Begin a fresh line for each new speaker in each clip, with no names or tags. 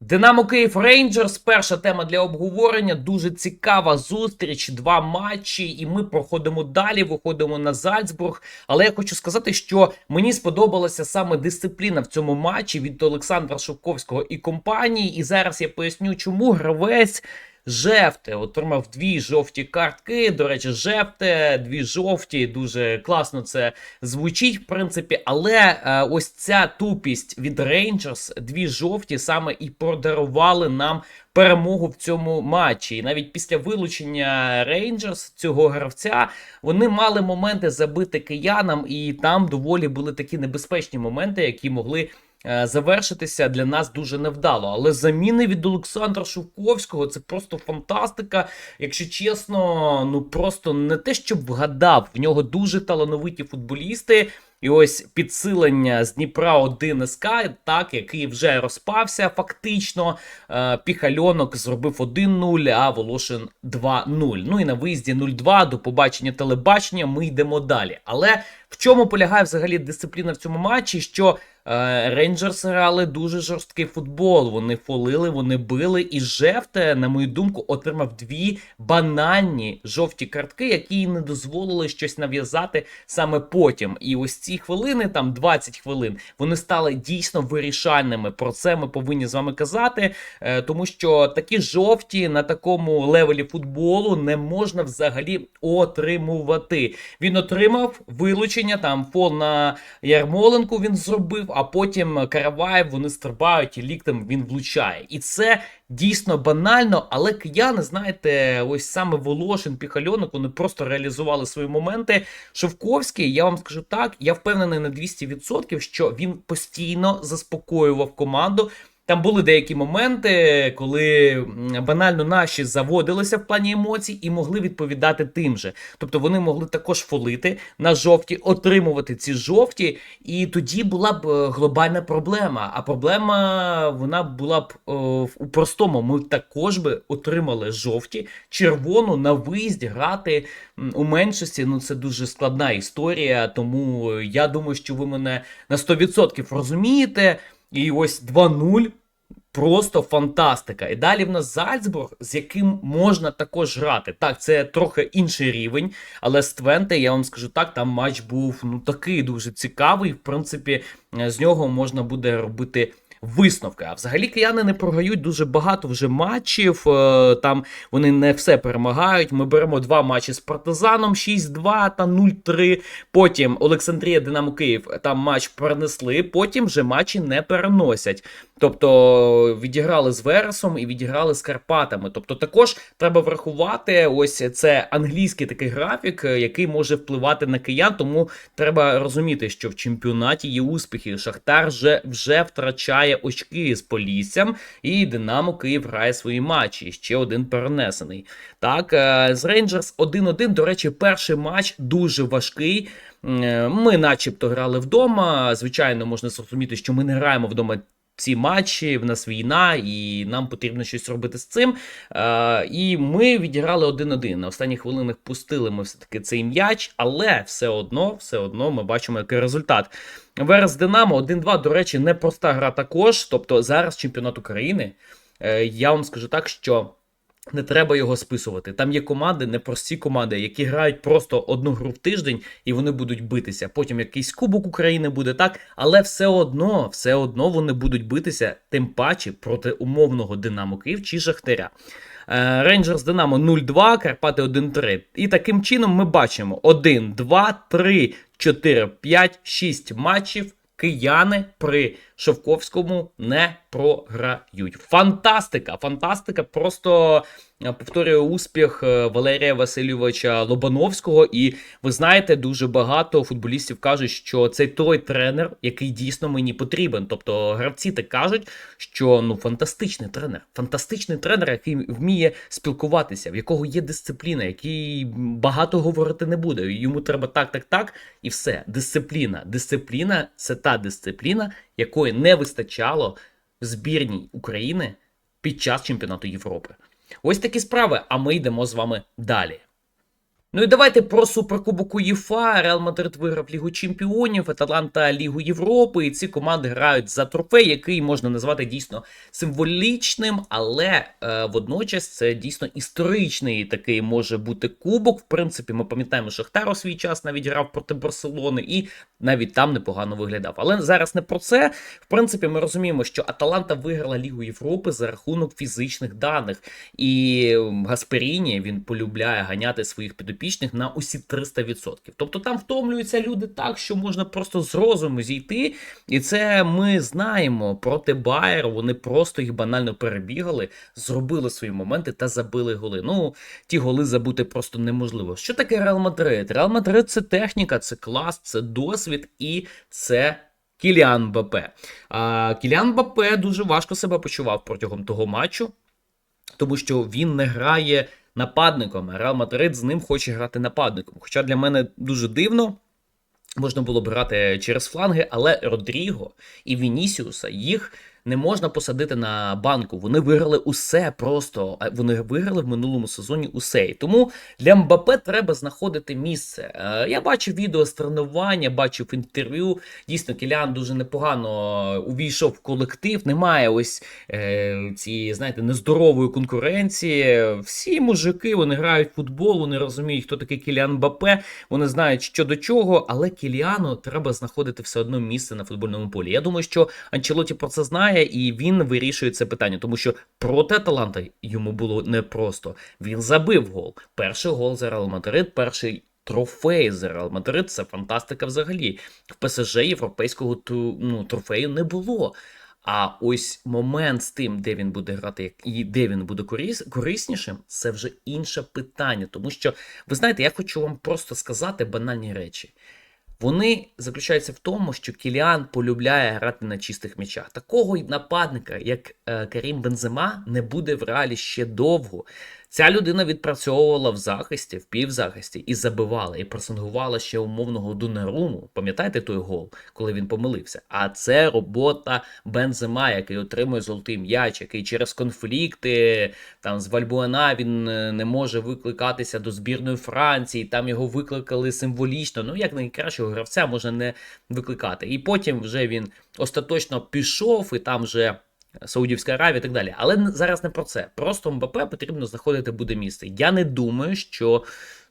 Динамо Київ Рейнджерс. Перша тема для обговорення. Дуже цікава зустріч, два матчі, і ми проходимо далі. Виходимо на Зальцбург. Але я хочу сказати, що мені сподобалася саме дисципліна в цьому матчі від Олександра Шовковського і компанії. І зараз я поясню, чому гравець. Жефте отримав дві жовті картки. До речі, Жефте, дві жовті. Дуже класно це звучить, в принципі. Але е, ось ця тупість від Рейнджерс, дві жовті, саме і подарували нам перемогу в цьому матчі. І навіть після вилучення Рейнджерс цього гравця вони мали моменти забити киянам, і там доволі були такі небезпечні моменти, які могли. Е, Завершитися для нас дуже невдало, але заміни від Олександра Шовковського це просто фантастика. Якщо чесно, ну просто не те, щоб вгадав. В нього дуже талановиті футболісти. І ось підсилення з Дніпра 1 СК, так, який вже розпався фактично. Е, Піхальонок зробив 1-0, а Волошин 2-0. Ну і на виїзді 0-2 до побачення телебачення ми йдемо далі. Але в чому полягає взагалі дисципліна в цьому матчі? Що Рейнджерс грали дуже жорсткий футбол. Вони фолили, вони били. І Жефте, на мою думку, отримав дві банальні жовті картки, які не дозволили щось нав'язати саме потім. І ось ці хвилини, там 20 хвилин, вони стали дійсно вирішальними. Про це ми повинні з вами казати, е, тому що такі жовті на такому левелі футболу не можна взагалі отримувати. Він отримав вилучення, там фол на Ярмоленку він зробив, а потім Караваєв вони стрибають і ліктем він влучає. І це дійсно банально, але кияни, знаєте, ось саме Волошин, Піхальонок, вони просто реалізували свої моменти. Шовковський, я вам скажу так, я впевнений на 200%, що він постійно заспокоював команду. Там були деякі моменти, коли банально наші заводилися в плані емоцій і могли відповідати тим же. Тобто вони могли також фолити на жовті, отримувати ці жовті, і тоді була б е, глобальна проблема. А проблема вона була б е, в- у простому. Ми також би отримали жовті, червону на виїзді грати у меншості. Ну це дуже складна історія. Тому е, я думаю, що ви мене на 100% розумієте. І ось 2-0. Просто фантастика. І далі в нас Зальцбург, з яким можна також грати. Так, це трохи інший рівень, але з Твенте, я вам скажу так, там матч був ну такий дуже цікавий. В принципі, е, з нього можна буде робити. Висновки. А взагалі кияни не програють дуже багато вже матчів. е, Там вони не все перемагають. Ми беремо два матчі з партизаном 6-2 та 0-3. Потім Олександрія Динамо Київ там матч перенесли, потім вже матчі не переносять. Тобто відіграли з Вересом і відіграли з Карпатами. Тобто, також треба врахувати ось це англійський такий графік, е, який може впливати на киян. Тому треба розуміти, що в чемпіонаті є успіхи. Шахтар вже, вже втрачає очки з Поліссям, і Динамо Київ грає свої матчі. Ще один перенесений. Так, е, з Рейнджерс 1-1. До речі, перший матч дуже важкий. Е, Ми, начебто, грали вдома. Звичайно, можна зрозуміти, що ми не граємо вдома. Ці матчі в нас війна, і нам потрібно щось робити з цим. Е, і ми відіграли 1-1. На останніх хвилинах пустили ми все-таки цей м'яч, але все одно, все одно ми бачимо, який результат. Верес Динамо 1-2, до речі, непроста гра також. Тобто зараз чемпіонат України. Е, я вам скажу так, що. Не треба його списувати. Там є команди, непрості команди, які грають просто одну гру в тиждень і вони будуть битися. Потім якийсь Кубок України буде так, але все одно, все одно вони будуть битися, тим паче проти умовного Динамо Київ чи Шахтаря. Е, Рейнджерс Динамо 0-2, Карпати 1-3. І таким чином ми бачимо 1, 2, 3, 4, 5, 6 матчів. Кияни при Шовковському не програють. Фантастика! Фантастика! Просто е, повторюю успіх е, Валерія Васильовича Лобановського. І ви знаєте, дуже багато футболістів кажуть, що це той тренер, який дійсно мені потрібен. Тобто гравці так кажуть, що ну фантастичний тренер, фантастичний тренер, який вміє спілкуватися, в якого є дисципліна, який багато говорити не буде. Йому треба так, так, так, і все. Дисципліна. Дисципліна це та дисципліна, якої не вистачало збірній України під час чемпіонату Європи. Ось такі справи. А ми йдемо з вами далі. Ну і давайте про суперкубок УЄФА. Реал Мадрид виграв Лігу Чемпіонів, Аталанта Лігу Європи. І ці команди грають за трофей, який можна назвати дійсно символічним, але е, водночас це дійсно історичний такий може бути кубок. В принципі, ми пам'ятаємо, Шахтар у свій час навіть грав проти Барселони і навіть там непогано виглядав. Але зараз не про це. В принципі, ми розуміємо, що Аталанта виграла Лігу Європи за рахунок фізичних даних. І Гасперіні він полюбляє ганяти своїх підопічних на усі 300%. Тобто там втомлюються люди так, що можна просто з розуму зійти. І це ми знаємо проти Байеру. Вони просто їх банально перебігали, зробили свої моменти та забили голи. Ну, ті голи забути просто неможливо. Що таке Реал Мадрид? Реал Мадрид це техніка, це клас, це досвід і це. Кіліан Бапе. А Кіліан Бапе дуже важко себе почував протягом того матчу, тому що він не грає нападником. Реал Мадрид з ним хоче грати нападником. Хоча для мене дуже дивно. Можна було б грати через фланги, але Родріго і Вінісіуса їх не можна посадити на банку. Вони виграли усе просто. Вони виграли в минулому сезоні усе. І тому для Мбапе треба знаходити місце. Е, Я бачив відео з тренування, бачив інтерв'ю. Дійсно, Кілян дуже непогано увійшов в колектив. Немає ось е, цієї, знаєте, нездорової конкуренції. Всі мужики вони грають в футбол, вони розуміють, хто такий Кіліан Мбапе. Вони знають, що до чого, але Кіліану треба знаходити все одно місце на футбольному полі. Я думаю, що Анчелоті про це знає, і він вирішує це питання, тому що проти Аталанта йому було непросто. Він забив гол. Перший гол за Реал Мадрид, перший. Трофей за Реал Мадрид це фантастика взагалі. В ПСЖ європейського ну, трофею не було. А ось момент з тим, де він буде грати і де він буде корис, кориснішим, це вже інше питання. Тому що, ви знаєте, я хочу вам просто сказати банальні речі. Вони заключаються в тому, що Кіліан полюбляє грати на чистих м'ячах. Такого нападника, як е, Карім Бензема, не буде в реалі ще довго. Ця людина відпрацьовувала в захисті, в півзахисті і забивала, і пресингувала ще умовного Донаруму. Пам'ятаєте той гол, коли він помилився? А це робота Бензема, який отримує золотий м'яч, який через конфлікти там з Вальбуена він е, не може викликатися до збірної Франції. Там його викликали символічно. Ну як найкращого гравця може не викликати. І потім вже він остаточно пішов, і там вже. Саудівська Аравія і так далі. Але зараз не про це. Просто МБП потрібно знаходити буде місце. Я не думаю, що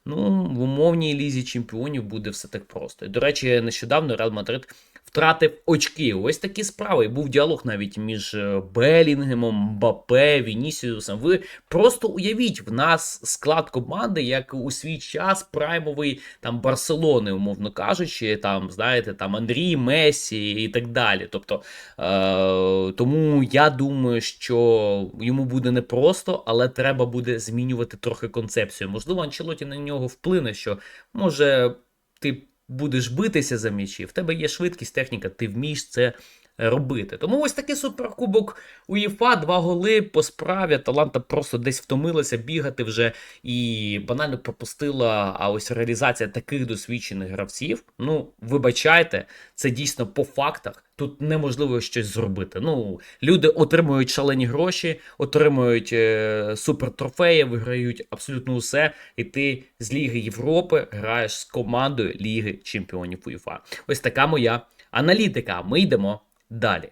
ну, в умовній лізі чемпіонів буде все так просто. До речі, нещодавно Реал Мадрид втратив очки. Ось такі справи. І був діалог навіть між е, Белінгемом, Мбапе, Вінісіусом. Ви просто уявіть, в нас склад команди, як у свій час праймовий там Барселони, умовно кажучи, там, знаєте, там Андрій, Месі і так далі. Тобто, е, тому я думаю, що йому буде непросто, але треба буде змінювати трохи концепцію. Можливо, Анчелоті на нього вплине, що може ти будеш битися за м'ячі, в тебе є швидкість, техніка, ти вмієш це робити. Тому ось такий суперкубок УЄФА, два голи по справі. Таланта просто десь втомилася бігати вже і банально пропустила. А ось реалізація таких досвідчених гравців. Ну, вибачайте, це дійсно по фактах. Тут неможливо щось зробити. Ну, люди отримують шалені гроші, отримують е, супертрофеї, виграють абсолютно усе. І ти з Ліги Європи граєш з командою Ліги Чемпіонів УЄФА. Ось така моя аналітика. Ми йдемо далі.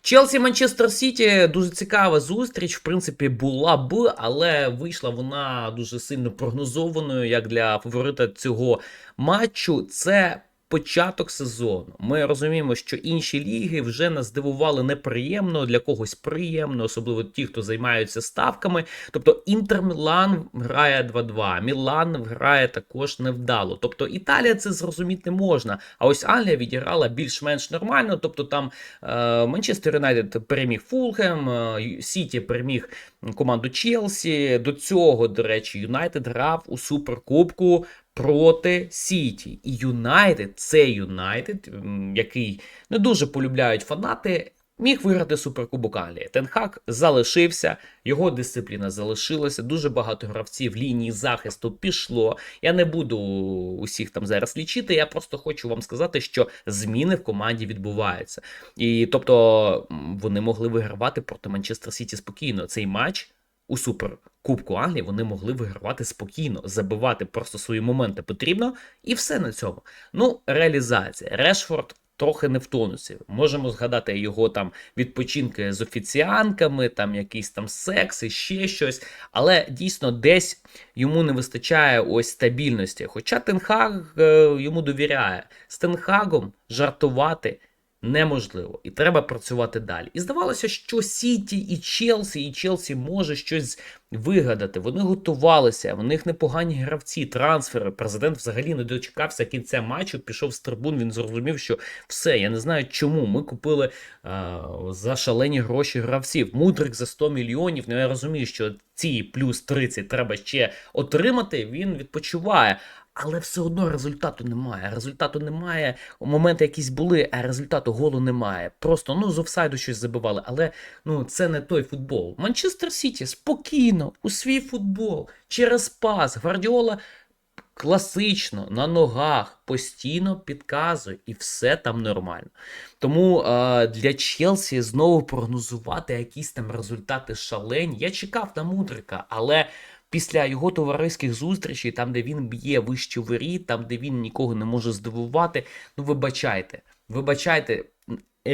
Челсі Манчестер Сіті дуже цікава зустріч. В принципі, була б, але вийшла вона дуже сильно прогнозованою як для фаворита цього матчу. Це початок сезону. Ми розуміємо, що інші ліги вже нас здивували неприємно, для когось приємно, особливо ті, хто займаються ставками. Тобто Інтер Мілан грає 2-2, Мілан грає також невдало. Тобто Італія це зрозуміти можна. А ось Англія відіграла більш-менш нормально. Тобто там е, Манчестер Юнайтед переміг Фулхем, е, Сіті переміг команду Челсі. До цього, до речі, Юнайтед грав у суперкубку проти Сіті. І Юнайтед, цей Юнайтед, який не дуже полюбляють фанати. Міг виграти суперкубок Англії. Тенхак залишився, його дисципліна залишилася. Дуже багато гравців лінії захисту пішло. Я не буду усіх там зараз лічити. Я просто хочу вам сказати, що зміни в команді відбуваються. І тобто вони могли вигравати проти Манчестер Сіті спокійно. Цей матч у Кубку Англії вони могли вигравати спокійно, забивати просто свої моменти потрібно, і все на цьому. Ну, реалізація. Решфорд трохи не в тонусі. Можемо згадати його там відпочинки з офіціанками, там якийсь там секс і ще щось. Але дійсно десь йому не вистачає ось стабільності. Хоча Тенхаг е, йому довіряє. З Тенхагом жартувати неможливо, і треба працювати далі. І здавалося, що Сіті і Челсі, і Челсі може щось вигадати. Вони готувалися, в них непогані гравці, трансфери. Президент взагалі не дочекався кінця матчу, пішов з трибун. Він зрозумів, що все, я не знаю чому. Ми купили а, за шалені гроші гравців. Мудрик за 100 мільйонів. Ну я розумію, що ці плюс 30 треба ще отримати. Він відпочиває. Але все одно результату немає. Результату немає. Моменти якісь були, а результату голу немає. Просто ну з офсайду щось забивали. Але ну це не той футбол. Манчестер Сіті спокійно у свій футбол через пас. Гвардіола класично на ногах постійно підказує, і все там нормально. Тому е, для Челсі знову прогнозувати якісь там результати шалені. Я чекав на Мудрика, але. Після його товариських зустрічей, там, де він б'є вище воріт, там, де він нікого не може здивувати, ну вибачайте, вибачайте,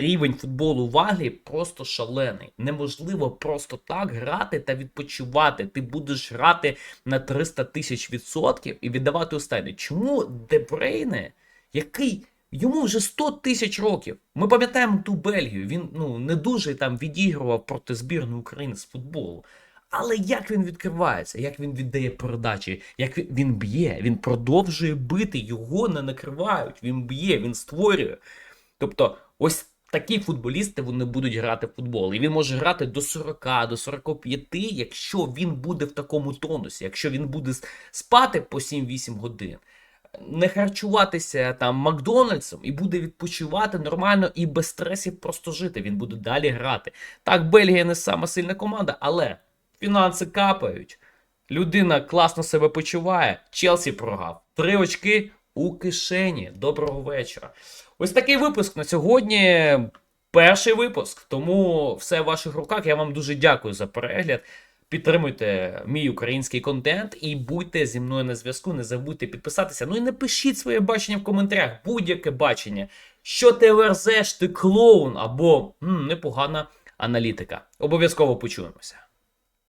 рівень футболу в Англії просто шалений. Неможливо просто так грати та відпочивати. Ти будеш грати на 300 тисяч відсотків і віддавати останнє. Чому Дебрейне, який Йому вже 100 тисяч років. Ми пам'ятаємо ту Бельгію. Він ну не дуже там відігрував проти збірної України з футболу. Але як він відкривається, як він віддає передачі, як він б'є, він продовжує бити, його не накривають, він б'є, він створює. Тобто, ось такі футболісти вони будуть грати в футбол. І він може грати до 40, до 45, якщо він буде в такому тонусі, якщо він буде спати по 7-8 годин. Не харчуватися там Макдональдсом і буде відпочивати нормально і без стресів просто жити. Він буде далі грати. Так, Бельгія не сама сильна команда, але фінанси капають. Людина класно себе почуває. Челсі програв. Три очки у кишені. Доброго вечора. Ось такий випуск на сьогодні. Перший випуск. Тому все в ваших руках. Я вам дуже дякую за перегляд. Підтримуйте мій український контент і будьте зі мною на зв'язку. Не забудьте підписатися. Ну і напишіть своє бачення в коментарях. Будь-яке бачення. Що ти верзеш, ти клоун або м, непогана аналітика. Обов'язково почуємося.